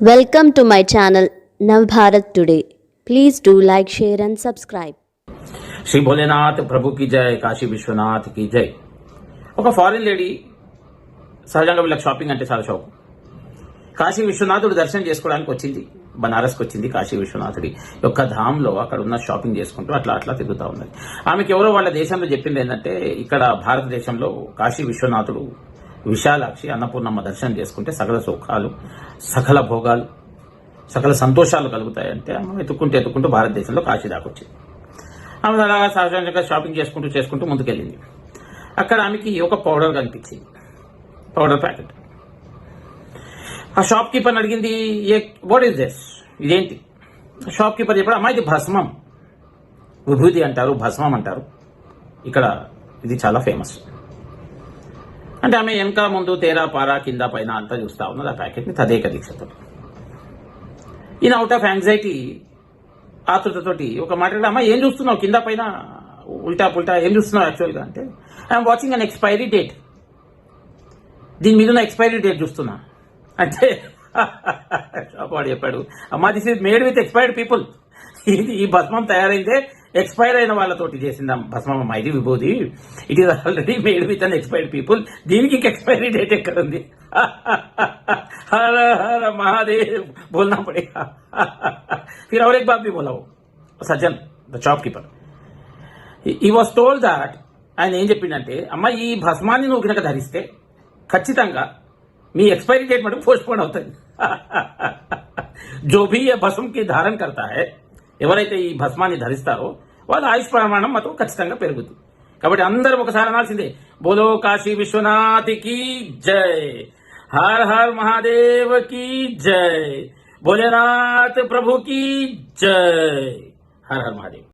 Welcome to my channel Navbharat today please do like share and subscribe Shri Bholenath ప్రభు కి జై కాశీ విశ్వనాథ్కి జై ఒక foreign lady సహజంగా వీళ్ళకి షాపింగ్ అంటే చాలా షాప్ కాశీ విశ్వనాథుడు దర్శనం చేసుకోవడానికి వచ్చింది. బనారస్కి వచ్చింది కాశీ విశ్వనాథుడి యొక్క ధామ్లో అక్కడ ఉన్న షాపింగ్ చేసుకుంటూ అట్లా అట్లా తిరుగుతూ ఉన్నది. ఆమెకి ఎవరో వాళ్ళ దేశంలో చెప్పింది ఏంటంటే ఇక్కడ భారతదేశంలో కాశీ విశ్వనాథుడు విశాలాక్షి అన్నపూర్ణమ్మ దర్శనం చేసుకుంటే సకల సుఖాలు సకల భోగాలు సకల సంతోషాలు కలుగుతాయంటే ఆమె ఎత్తుకుంటూ ఎత్తుకుంటూ భారతదేశంలో కాశీ దాకా వచ్చింది. ఆమె అలాగా సహజంగా షాపింగ్ చేసుకుంటూ చేసుకుంటూ ముందుకెళ్ళింది. అక్కడ ఆమెకి ఒక పౌడర్ కనిపించింది. పౌడర్ ప్యాకెట్ ఆ షాప్ కీపర్ అడిగింది ఏ వాట్ ఈస్ దిస్ ఇదేంటి? షాప్ కీపర్ చెప్పాడు అమ్మా ఇది భస్మం. విభూతి అంటారు భస్మం అంటారు. ఇక్కడ ఇది చాలా ఫేమస్ అంటే ఆమె వెనక ముందు తేరా పారా కింద పైన అంతా చూస్తా ఉన్నది. ఆ ప్యాకెట్ని తదేక దీక్షతో. ఈయన అవుట్ ఆఫ్ యాంగ్జైటీ ఆతృతతోటి ఒక మాట అమ్మా ఏం చూస్తున్నావు? కింద పైన ఉల్టా పుల్టా ఏం చూస్తున్నావు యాక్చువల్గా అంటే I'm watching an expiry date దీని మీద ఉన్న ఎక్స్పైరీ డేట్ చూస్తున్నా. అంటే వాడు చెప్పాడు. అమ్మా this is made with expired people ఇది ఈ భస్మం తయారైందే ఎక్స్పైర్ అయిన వాళ్ళతోటి చేసింది భస్మం అమ్మా ఇది విభూది it is already made with unexpired people దీనికి ఇంక ఎక్స్పైరీ డేట్ ఎక్కడ ఉంది हर हर महादेव बोलना पड़ेगा फिर और एक बात भी बोला वो Sajjan the shopkeeper he was told that ఆయన ఏం చెప్పిండంటే అమ్మ ఈ భస్మాన్ని నువ్వు కనుక ధరిస్తే ఖచ్చితంగా మీ ఎక్స్పైరీ డేట్ మటుకు పోస్ట్ పోన్ అవుతుంది జో భీ ఏ భస్మకి ధారణ కర్తా హై ఎవరైతే ఈ భస్మాన్ని ధరిస్తారో వాళ్ళ ఆయుష్ ప్రమాణం మాత్రం ఖచ్చితంగా పెరుగుతుంది. కాబట్టి అందరూ ఒకసారి అనాల్సిందే. బోలో కాశీ విశ్వనాథ్కి జై. హర్ హర్ మహాదేవ్కి జై. భోలేనాథ్ ప్రభు కి జై. హర్ హర్ మహాదేవ్.